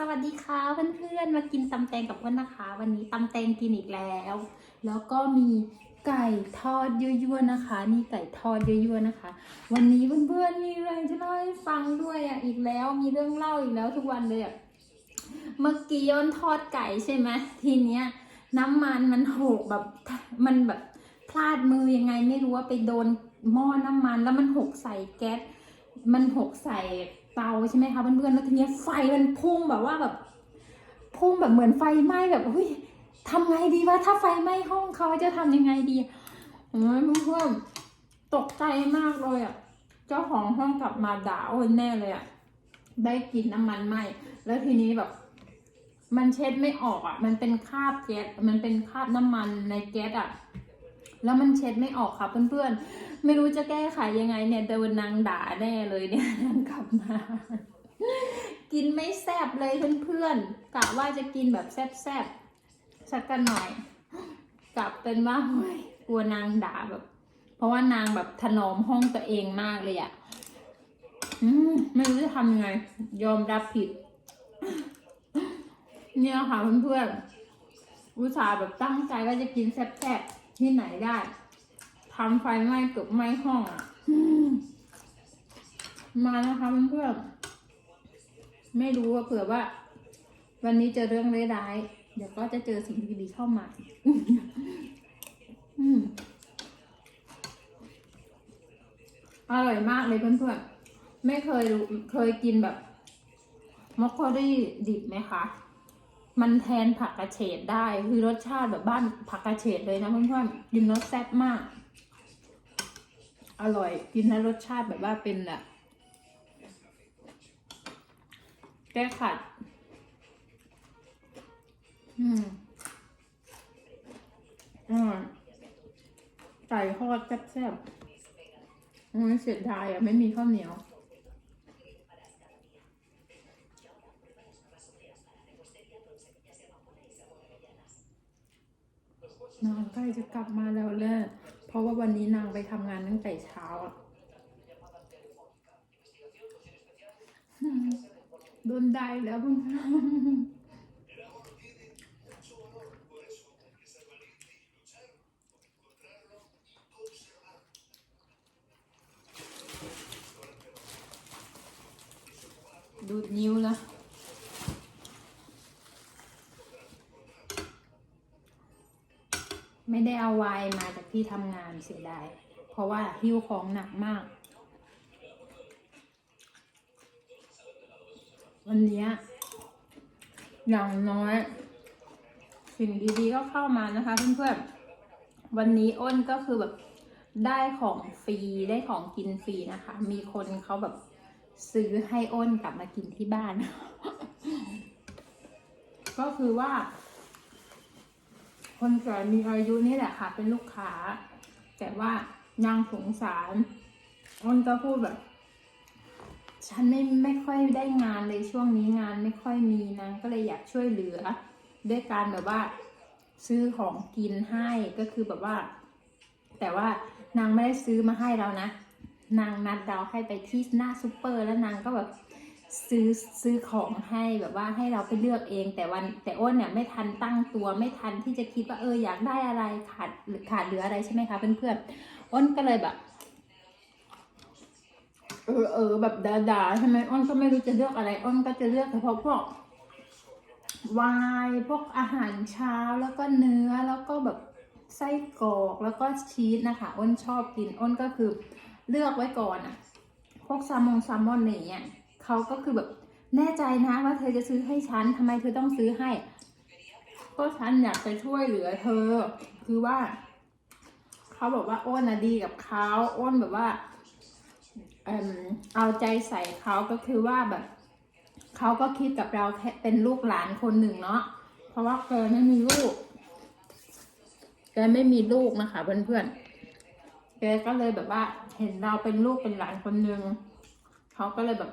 สวัสดีค่ะเพื่อนๆมากินตำแตงกับอ้วนนะคะ วันนี้ตำแตงกินอีกแล้ว แล้วก็มีไก่ทอดยั่วๆนะคะนี่ไก่ทอดยั่วๆนะคะ วันนี้เพื่อนๆมีอะไรจะเล่าให้ฟังด้วยอะอีกแล้วมีเรื่องเล่าอีกแล้วทุกวันเลยอะเมื่อกี้ย้อนทอดไก่ใช่ไหมทีเนี้ยน้ำมันมันหกแบบมันแบบพลาดมือยังไงไม่รู้ว่าไปโดนหม้อน้ำมันแล้วมันหกใส่แก๊สมันหกใส่ เตาใช่ไหมคะเพื่อนๆแล้วทีเนี้ยไฟมันพุ่งแบบว่าแบบ พุ่งแบบเหมือนไฟไหม้แบบเฮ้ยทำไงดีวะถ้าไฟไหม้ห้องเขาจะทำยังไงดีโอ้ยเพื่อนๆตกใจมากเลยอะ เจ้าของห้องกลับมาด่าโอ้ยแน่เลยอะ ได้กลินน้ำมันไหม้แล้วทีนี้แบบ มันเช็ดไม่ออกอะ มันเป็นคราบแก๊ส มันเป็นคราบน้ำมันในแก๊สอะ แล้วมันเช็ดไม่ออกค่ะเพื่อนๆ ไม่รู้จะแก้ไขยังไงเนี่ยโดนนางด่าแน่เลยเนี่ยกลับมา กินไม่แซ่บเลยเพื่อนๆกะว่าจะกินแบบแซ่บๆสักกันหน่อย กลับเป็นว่าเฮ้ยกลัวนางด่าแบบ เพราะว่านางแบบถนอมห้องตัวเองมากเลยอะ่ะไม่รู้จะทำยังไง ยอมรับผิด เนี่ยค่ะเพื่อนๆอุตส่าห์แบบตั้งใจว่าจะกินแซ่บๆ ที่ไหนได้ทำไฟไหม้เกือบไหม้ห้องอะ่ะมานะคะเพื่อนๆไม่รู้ว่าเผื่อว่า วันนี้เจอเรื่องร้ายๆเดี๋ยวก็จะเจอสิ่งดีๆเข้ามาอืมอร่อยมากเลยเพื่อนๆ ไม่เคยเคยกินแบบมอคโครี่ดิบไหมคะ มันแทนผักกระเฉดได้ คือรสชาติแบบบ้านผักกระเฉดเลยนะเพื่อนๆกินรสแซ่บมาก อร่อยกินแล้วรสชาติแบบว่าเป็นแบบแก้ขัด อืมอ่าไก่ทอดแซ่บๆอืมเสียดายอะ ไม่มีข้าวเหนียว นางใกล้จะกลับมาแล้วแหละเพราะว่าวันนี้นางไปทำงานตั้งแต่เช้าอะโดนได้แล้วพื่อดูดนิ้วละ ไม่ได้เอาไวน์มาจากที่ทำงานเสียดาย เพราะว่าหิ้วของหนักมาก วันนี้อย่างน้อย สิ่งดีๆก็เข้ามานะคะเพื่อนๆ วันนี้อ้นก็คือแบบได้ของฟรีได้ของกินฟรีนะคะ มีคนเขาแบบซื้อให้อ้นกลับมากินที่บ้าน ก็คือว่า คนแก่มีอายุนี่แหละค่ะ เป็นลูกค้า แต่ว่านางสงสารอ้นก็พูดแบบ ฉันไม่ไม่ค่อยได้งานเลยช่วงนี้งานไม่ค่อยมีนางก็เลยอยากช่วยเหลือ ด้วยการแบบว่า ซื้อของกินให้ก็คือแบบว่า แต่ว่านางไม่ได้ซื้อมาให้เรานะ นางนัดเราให้ไปที่หน้าซูเปอร์ แล้วนางก็แบบ ซื้อซื้อของให้แบบว่าให้เราไปเลือกเอง แต่วันแต่อ้นเนี่ยไม่ทันตั้งตัวไม่ทันที่จะคิดว่าเอออยากได้อะไรขาดหรือขาดเหลืออะไรใช่ไหมคะเพื่อนๆอ้นก็เลยแบบเออเออแบบด่าๆใช่ไหมอ้นก็ไม่รู้จะเลือกอะไรอ้นก็จะเลือกเฉพาะพวกวายพวกอาหารเช้าแล้วก็เนื้อแล้วก็แบบไส้กรอกแล้วก็ชีสนะคะอ้นชอบกินอ้นก็คือเลือกไว้ก่อนอะพวกแซลมอนแซลมอนอะไรอย่างเงี้ย เขาก็คือแบบแน่ใจนะว่าเธอจะซื้อให้ฉันทำไมเธอต้องซื้อให้ ก็ฉันอยากจะช่วยเหลือเธอ คือว่าเขาบอกว่าอ้นนะดีกับเขาอ้นแบบว่าเอิ่มเอาใจใส่เขาก็คือว่าแบบเขาก็คิดกับเราแค่เป็นลูกหลานคนหนึ่งเนาะเพราะว่าแกไม่มีลูกแกไม่มีลูกนะคะ เพื่อนๆแกก็เลยแบบว่า เห็นเราเป็นลูกเป็นหลานคนหนึ่งเขาก็เลยแบบ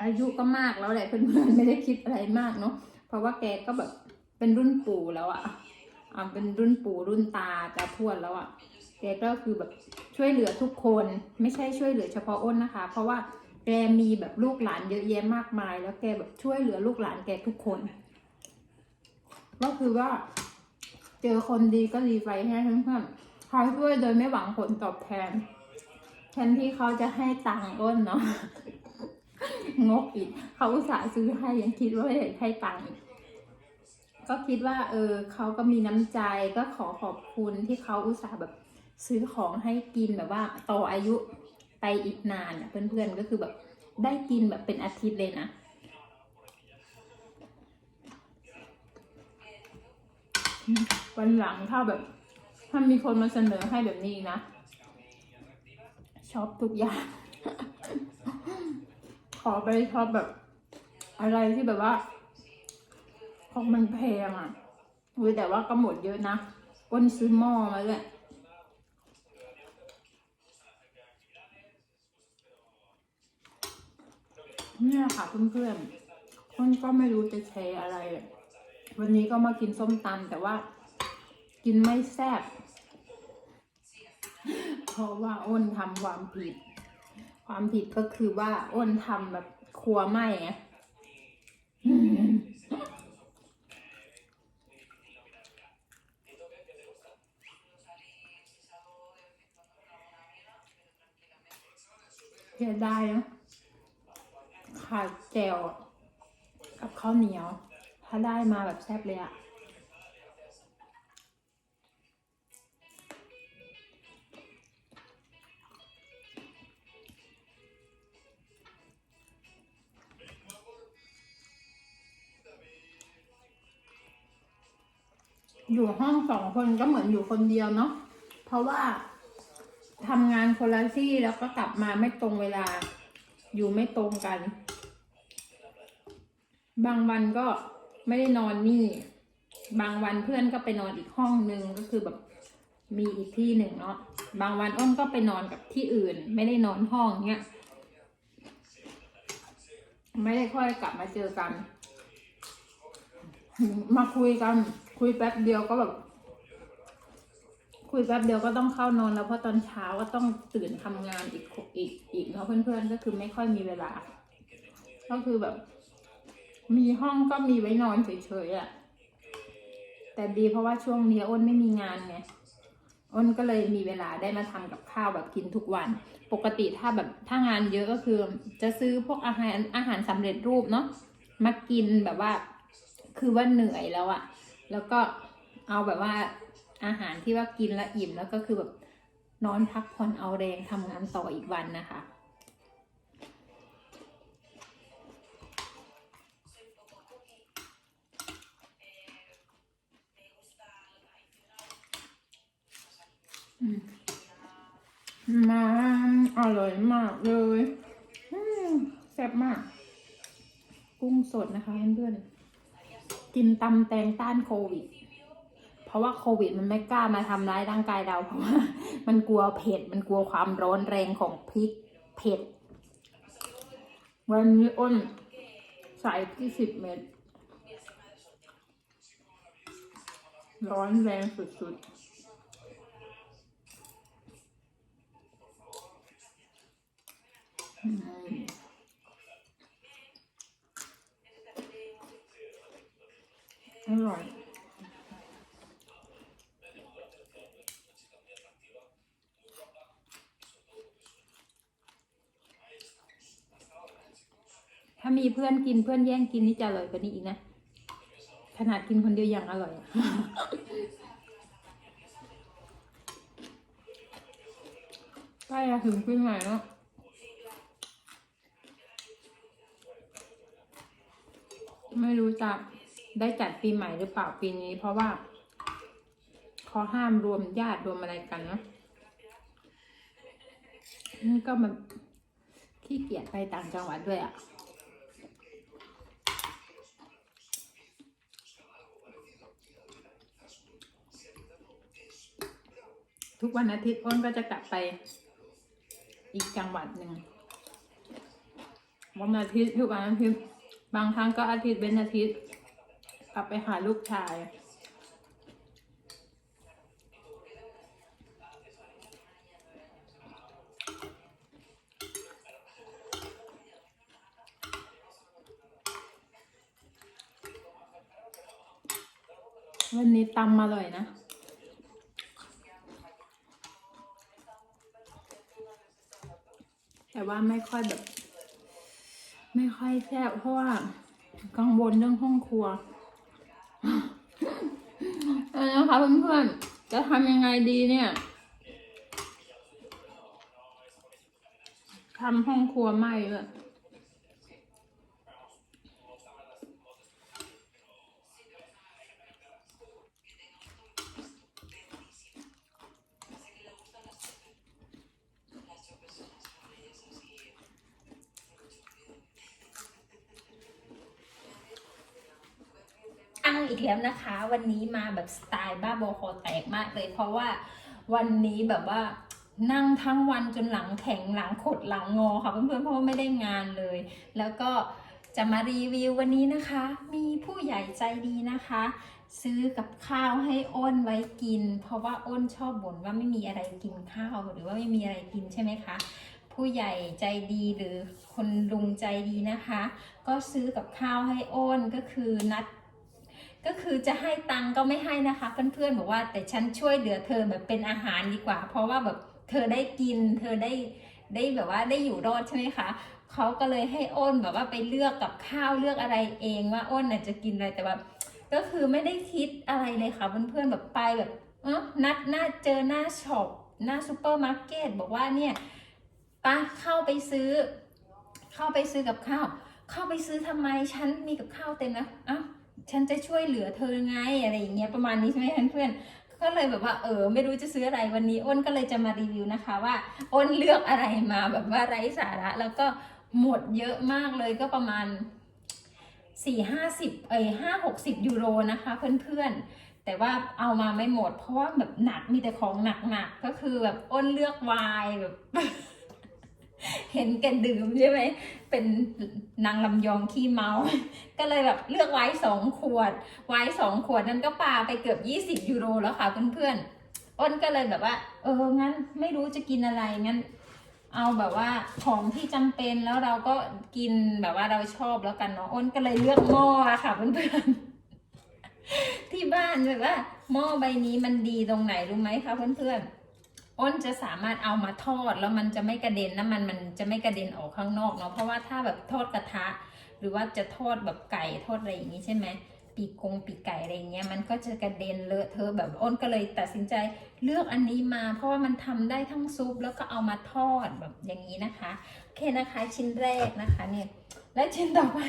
อายุก็มากแล้วแหละเพื่อนๆไม่ได้คิดอะไรมากเนาะเพราะว่าแกก็แบบเป็นรุ่นปู่แล้วอะอ่าเป็นรุ่นปู่รุ่นตาตาทวดแล้วอะแกก็คือแบบช่วยเหลือทุกคน ไม่ใช่ช่วยเหลือเฉพาะอ้นนะคะ เพราะว่าแกมีแบบลูกหลานเยอะแยะมากมาย แล้วแกแบบช่วยเหลือลูกหลานแกทุกคน ก็คือว่า เจอคนดีก็ดีไปให้เพื่อนๆเขาช่วยโดยไม่หวังผลตอบแทนแทนที่เขาจะให้ตังค์อ้นเนาะ งกอีกเขาอุตส่าห์ซื้อให้ยังคิดว่าไม่ได้ให้ตังค์ก็คิดว่า เออเขาก็มีน้ำใจก็ขอขอบคุณที่เขาอุตส่าห์แบบซื้อของให้กินแบบว่าต่ออายุไปอีกนานอะเพื่อนๆก็คือแบบได้กินแบบเป็นอาทิตย์เลยนะวันหลังถ้าแบบ ถ้ามีคนมาเสนอให้แบบนี้นะชอบทุกอย่าง อไปชอบแบบ อะไรที่แบบว่า ของมันแพงอะอุ้ยแต่ว่าก็หมดเยอะนะอ้นซื้อหม้อมาเลยเนี่ยค่ะเพื่อนๆอ้นก็ไม่รู้จะแชร์อะไร วันนี้ก็มากินส้มตำแต่ว่า กินไม่แซ่บเพราะว่าอ้นทำความผิด ความผิดก็คือว่าอ้นทำแบบครัวไหม้ไงเสียดายเนอะขาดแจวกับข้าวเหนียว ถ้าได้มาแบบแซ่บเลยอะ อยู่ห้องสองคนก็เหมือนอยู่คนเดียวเนาะเพราะว่าทำงานคนละที่แล้วก็กลับมาไม่ตรงเวลา อยู่ไม่ตรงกัน บางวันก็ไม่ได้นอนนี่ บางวันเพื่อนก็ไปนอนอีกห้องนึงก็คือแบบมีอีกที่หนึ่งเนาะบางวันอ้นก็ไปนอนกับที่อื่น ไม่ได้นอนห้องเนี้ยไม่ได้ค่อยกลับมาเจอกัน มาคุยกัน คุยแป๊บเดียวก็แบบคุยแป๊บเดียวก็ต้องเข้านอนแล้วเพราะตอนเช้าก็ต้องตื่นทำงานอีกอีกอีกเนาะเพื่อนๆก็คือไม่ค่อยมีเวลา ก็คือแบบ มีห้องก็มีไว้นอนเฉยๆอะ่ะ แต่ดีเพราะว่าช่วงนี้อ้นไม่มีงานไงอ้นก็เลยมีเวลาได้มาทำกับข้าวแบบกินทุกวัน ปกติถ้าแบบถ้างานเยอะก็คือ จะซื้อพวกอาหารอาหารสำเร็จรูปเนาะมากินแบบว่า คือว่าเหนื่อยแล้วอะ แล้วก็เอาแบบว่าอาหารที่ว่ากินแล้วอิ่มแล้วก็คือแบบนอนพักผ่อนเอาแรงทำงานต่ออีกวันนะคะมาอร่อยมากเลยแซ่บมาก กุ้งสดนะคะเพื่อนๆ กินตำแตงต้านโควิด เพราะว่าโควิดมันไม่กล้ามาทำร้ายร่างกายเราเพราะว่า มันกลัวเผ็ด มันกลัวความร้อนแรงของพริกเผ็ด วันนี้อ้นใส่ที่สิบเม็ด ร้อนแรงสุดๆ อร่อยถ้ามีเพื่อนกินเพื่อนแย่งกินนี่จะอร่อยกว่านี้อีกนะ ขนาดกินคนเดียวยังอร่อยอใกล้จะถึงปีใหม่แล้วไม่รู้จะ ได้จัดปีใหม่หรือเปล่าปีนี้ เพราะว่าเขาห้ามรวมญาติรวมอะไรกันเนะนี่ก็มันขี้เกียจไปต่างจังหวัดด้วยอะทุกวันอาทิตย์อ้นก็จะกลับไปอีกจังหวัดหนึ่งวันอาทิตย์ทุกวันอาทิตย์บางครั้งก็อาทิตย์เป็นอาทิตย์ กลับไปหาลูกชาย วันนี้ตำมาเลยนะแต่ว่าไม่ค่อยแบบ ไม่ค่อยแซ่บเพราะว่ากังวลเรื่องห้องครัว เอานะคะเพื่อนๆ จะทำยังไงดีเนี่ยทำห้องครัวไหม้เลย อ้างอีกแล้วนะคะ วันนี้มาแบบสไตล์บ้าบอคอแตกมากเลย เพราะว่าวันนี้แบบว่านั่งทั้งวันจนหลังแข็งหลังขดหลังงอค่ะเพื่อนๆเพราะว่าไม่ได้งานเลย แล้วก็จะมารีวิววันนี้นะคะ มีผู้ใหญ่ใจดีนะคะ ซื้อกับข้าวให้อ้นไว้กิน เพราะว่าอ้นชอบบ่นว่าไม่มีอะไรกินข้าวหรือว่าไม่มีอะไรกินใช่ไหมคะผู้ใหญ่ใจดีหรือคนลุงใจดีนะคะ ก็ซื้อกับข้าวให้อ้นก็คือนัด ก็คือจะให้ตังก็ไม่ให้นะคะ เพื่อนๆบอกว่าแต่ฉันช่วยเหลือเธอแบบเป็นอาหารดีกว่า เพราะว่าแบบเธอได้กิน เธอได้ได้แบบว่าได้อยู่รอดใช่ไหมคะเขาก็เลยให้อ้นแบบว่าไปเลือกกับข้าวเลือกอะไรเองว่าอ้นน่ะจะกินอะไรแต่แบบก็คือไม่ได้คิดอะไรเลยค่ะเพื่อนๆแบบไปแบบเออนัดหน้าเจอหน้าช็อปหน้าซูเปอร์มาร์เก็ตบอกว่าเนี่ยไปะเข้าไปซื้อ เข้าไปซื้อกับข้าว เข้าไปซื้อทำไมฉันมีกับข้าวเต็มนะอ้าว ฉันจะช่วยเหลือเธอไงอะไรอย่างเงี้ยประมาณนี้ใช่ไหมเพื่อนๆก็เลยแบบว่าเออไม่รู้จะซื้ออะไรวันนี้อ้นก็เลยจะมารีวิวนะคะว่าอ้นเลือกอะไรมาแบบว่าไร้สาระ แล้วก็หมดเยอะมากเลยก็ประมาณสี่ห้าสิบเอ้ยห้าหกสิบยูโรนะคะเพื่อนๆ แต่ว่าเอามาไม่หมด เพราะว่าแบบหนักมีแต่ของหนักๆก็คือแบบอ้นเลือกไวายแบบ เห็นแกดื่มใช่ไหม เป็นนางลำยองขี้เมา ก็เลยแบบเลือกไว้สองขวด ไว้สองขวดนั้นก็ปาไปเกือบยี่สิบยูโรแล้วค่ะเพื่อนๆ อ้นก็เลยแบบว่า เออ งั้นไม่รู้จะกินอะไร งั้น เอาแบบว่าของที่จำเป็นแล้วเราก็กินแบบว่าเราชอบแล้วกันเนาะ อ้นก็เลยเลือกหม้ออะค่ะเพื่อนๆ ที่บ้านแบบว่าหม้อใบนี้มันดีตรงไหนรู้ไหมคะเพื่อนๆ อ้นจะสามารถเอามาทอดแล้วมันจะไม่กระเด็นน้ำมันมันจะไม่กระเด็นออกข้างนอกเนาะเพราะว่าถ้าแบบทอดกระทะ หรือว่าจะทอดแบบไก่ทอดอะไรอย่างนี้ใช่ไหมปีกงปีกไก่อะไรอย่างเงี้ยมันก็จะกระเด็นเลอะเทอะแบบอ้นก็เลยตัดสินใจเลือกอันนี้มา เพราะว่ามันทำได้ทั้งซุปแล้วก็เอามาทอดแบบอย่างนี้นะคะโอเคนะคะชิ้นแรกนะคะเนี่ย และชิ้นต่อไป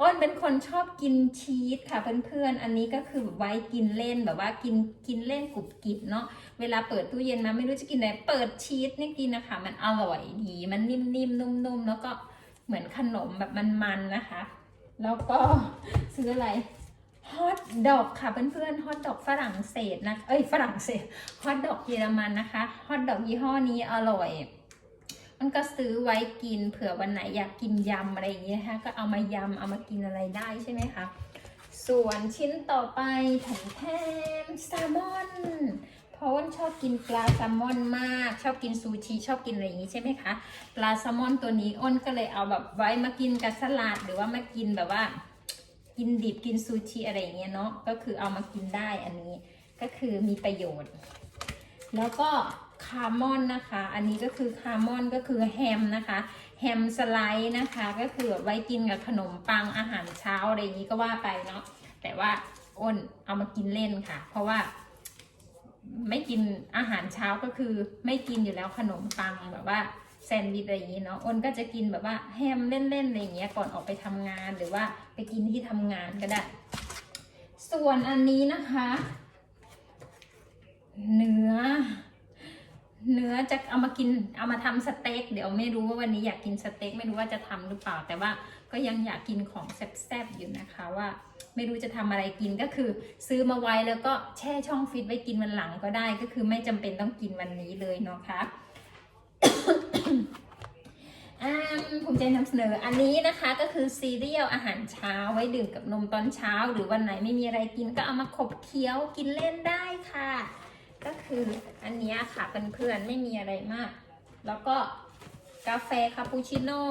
อ้นเป็นคนชอบกินชีสค่ะเพื่อนๆ อันนี้ก็คือไว้กินเล่นแบบว่ากินกินเล่นกรุบกริบเนาะ เวลาเปิดตู้เย็นมาไม่รู้จะกินอะไร เปิดชีสนี่กินนะคะ มันอร่อยดี มันนิ่มๆ นุ่มๆ แล้วก็เหมือนขนมแบบมันๆ นะคะ แล้วก็ซื้ออะไรฮอทดอกค่ะเพื่อนๆฮอทดอกฝรั่งเศสนะ เอ้ยฝรั่งเศสฮอทดอกเยอรมันนะคะฮอทดอกยี่ห้อนี้อร่อย มันก็ซื้อไว้กินเผื่อวันไหนอยากกินยำอะไรอย่างเงี้ยนะคะก็เอามายำเอามากินอะไรได้ใช่ไหมคะส่วนชิ้นต่อไปแถมแถมแซลมอนเพราะว่าชอบกินปลาแซลมอนมาก ชอบกินซูชิชอบกินอะไรอย่างนี้ใช่ไหมคะปลาแซลมอนตัวนี้อ้นก็เลยเอาแบบไว้มากินกับสลัดหรือว่ามากินแบบว่า กินดิบกินซูชิอะไรอย่างเงี้ยเนาะก็คือเอามากินได้อันนี้ก็คือมีประโยชน์ แล้วก็ คาร์มอนนะคะ อันนี้ก็คือคาร์มอนก็คือแฮมนะคะ แฮมสไลด์นะคะ ก็คือไว้กินกับขนมปังอาหารเช้าอะไรอย่างนี้ก็ว่าไปเนาะ แต่ว่าอ้นเอามากินเล่นค่ะ เพราะว่า ไม่กินอาหารเช้าก็คือไม่กินอยู่แล้วขนมปังแบบว่าแซนด์วิชอะไรอย่างนี้เนาะอ้นก็จะกินแบบว่าแฮมเล่นๆอะไรอย่างเงี้ยก่อนออกไปทำงานหรือว่าไปกินที่ทำงานก็ได้ ส่วนอันนี้นะคะ เนื้อ เนื้อจะเอามากินเอามาทำสเต็กเดี๋ยวไม่รู้ว่าวันนี้อยากกินสเต็กไม่รู้ว่าจะทำหรือเปล่า แต่ว่าก็ยังอยากกินของแซ่บๆอยู่นะคะว่า ไม่รู้จะทำอะไรกินก็คือ ซื้อมาไว้แล้วก็แช่ช่องฟิตไว้กินวันหลังก็ได้ก็คือไม่จำเป็นต้องกินวันนี้เลยเนาะคะอ่าภูมิใจนำเสนออันนี้นะคะก็คือซีเรียลอาหารเช้าไว้ดื่มกับนมตอนเช้า หรือวันไหนไม่มีอะไรกินก็เอามาขบเคี้ยวกินเล่นได้ค่ะ ก็คืออันนี้ค่ะเพื่อนๆไม่มีอะไรมาก แล้วก็กาแฟคาปูชิโน่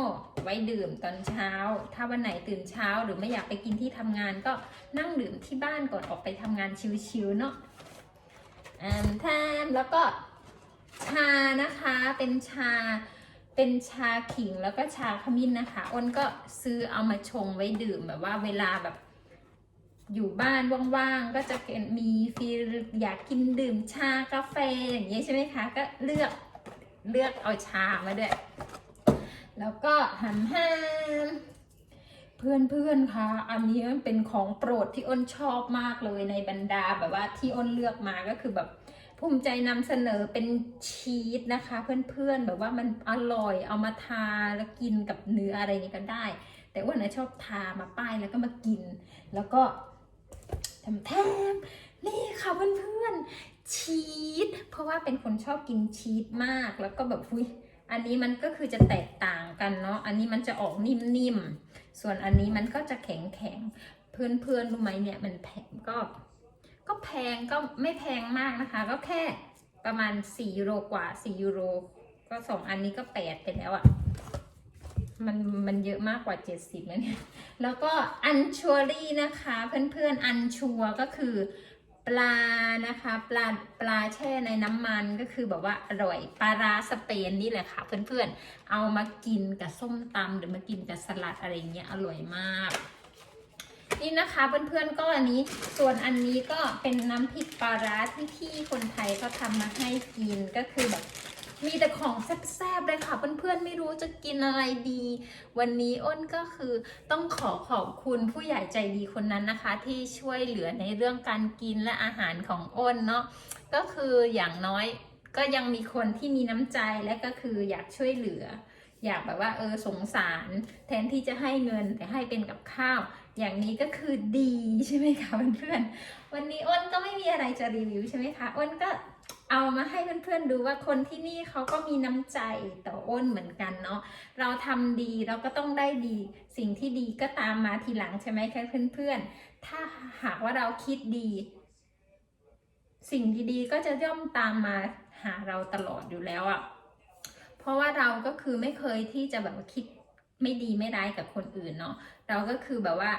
ไว้ดื่มตอนเช้า ถ้าวันไหนตื่นเช้าหรือไม่อยากไปกินที่ทำงานก็นั่งดื่มที่บ้านก่อนออกไปทำงานชิวๆเนาะอ่าแทมแล้วก็ชานะคะเป็นชาเป็นชาขิงแล้วก็ชาขมิ้นนะคะอ้นก็ซื้อเอามาชงไว้ดื่มแบบว่าเวลาแบบ อยู่บ้านว่างๆ ก็จะมีฟีลอยากกินดื่มชากาแฟอย่างเงี้ยใช่ไหมคะ ก็เลือกเลือกเอาชามาด้วย แล้วก็หันห้ามเพื่อนเพื่อนๆคะอันนี้มันเป็นของโปรดที่อ้นชอบมากเลยในบรรดาแบบว่าที่อ้นเลือกมาก็คือแบบภูมิใจนำเสนอเป็นชีสนะคะ เพื่อนๆแบบว่ามันอร่อยเอามาทาแล้วกินกับเนื้ออะไรนี้ก็ได้ แต่อ้วนนะชอบทามาป้ายแล้วก็มากิน แล้วก็ มแถมนี่ค่ะเพื่อนๆชีสเพราะว่าเป็นคนชอบกินชีสมากแล้วก็แบบอุ้ยอันนี้มันก็คือจะแตกต่างกันเนาะอันนี้มันจะออกนิ่มๆ ส่วนอันนี้มันก็จะแข็งๆ เพื่อนๆรู้ไหมเนี่ยมันแพงก็ ก็แพงก็ไม่แพงมากนะคะ ก็แค่ประมาณ4ยูโรกว่า4ยูโรก็สองอันนี้ก็แปดไปแล้วอะ่ะ มันมันเยอะมากกว่า 70แล้วเนี่ย แล้วก็อันชัวรี่นะคะเพื่อนๆอันชัวก็คือปลานะคะปลาปลาแช่ในน้ำมันก็คือแบบว่าอร่อยปลาร้าสเปนนี่แหละค่ะเพื่อนๆ เอามากินกับส้มตำหรือมากินกับสลัดอะไรเงี้ยอร่อยมาก นี่นะคะเพื่อนๆก็อันนี้ส่วนอันนี้ก็เป็นน้ำพริกปลาร้าที่พี่คนไทยเขาทำมาให้กินก็คือแบบ มีแต่ของแซ่บๆเลยค่ะ เพื่อนๆไม่รู้จะกินอะไรดี วันนี้อ้นก็คือต้องขอขอบคุณผู้ใหญ่ใจดีคนนั้นนะคะ ที่ช่วยเหลือในเรื่องการกินและอาหารของอ้นเนาะก็คืออย่างน้อยก็ยังมีคนที่มีน้ำใจและก็คืออยากช่วยเหลือ อยากแบบว่าเออสงสาร แทนที่จะให้เงินแต่ให้เป็นกับข้าว อย่างนี้ก็คือดีใช่ไหมคะเพื่อนๆวันนี้อ้นก็ไม่มีอะไรจะรีวิวใช่ไหมคะอ้นก็ เอามาให้เพื่อนๆดูว่าคนที่นี่เขาก็มีน้ำใจต่ออ้นเหมือนกันเนาะเราทำดีเราก็ต้องได้ดี สิ่งที่ดีก็ตามมาทีหลังใช่ไหมคะเพื่อนๆ ถ้าหากว่าเราคิดดี สิ่งดีๆก็จะย่อมตามมาหาเราตลอดอยู่แล้วอะ่ะเพราะว่าเราก็คือไม่เคยที่จะแบบว่าคิดไม่ดีไม่ร้ายกับคนอื่นเนาะเราก็คือแบบว่า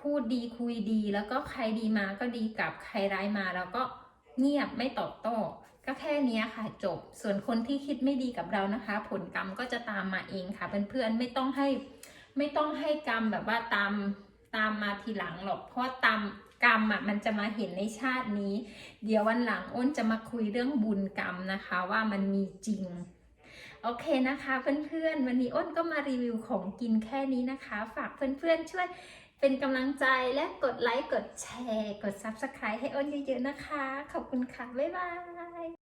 พูดดีคุยดีแล้วก็ใครดีมาก็ดีกลับใครร้ายมาเราก็ เงียบไม่ตอบโต้ก็แค่นี้ค่ะจบ ส่วนคนที่คิดไม่ดีกับเรานะคะ ผลกรรมก็จะตามมาเองค่ะเพื่อนๆไม่ต้องให้ไม่ต้องให้กรรมแบบว่าตามตามมาทีหลังหรอก เพราะตามกรรมอะมันจะมาเห็นในชาตินี้ เดี๋ยววันหลังอ้นจะมาคุยเรื่องบุญกรรมนะคะว่ามันมีจริง โอเคนะคะเพื่อนๆ วันนี้อ้นก็มารีวิวของกินแค่นี้นะคะ ฝากเพื่อนๆช่วย เป็นกำลังใจและกดไลค์ กดแชร์ กด Subscribe ให้อ้นเยอะๆนะคะ ขอบคุณค่ะ บ๊ายบาย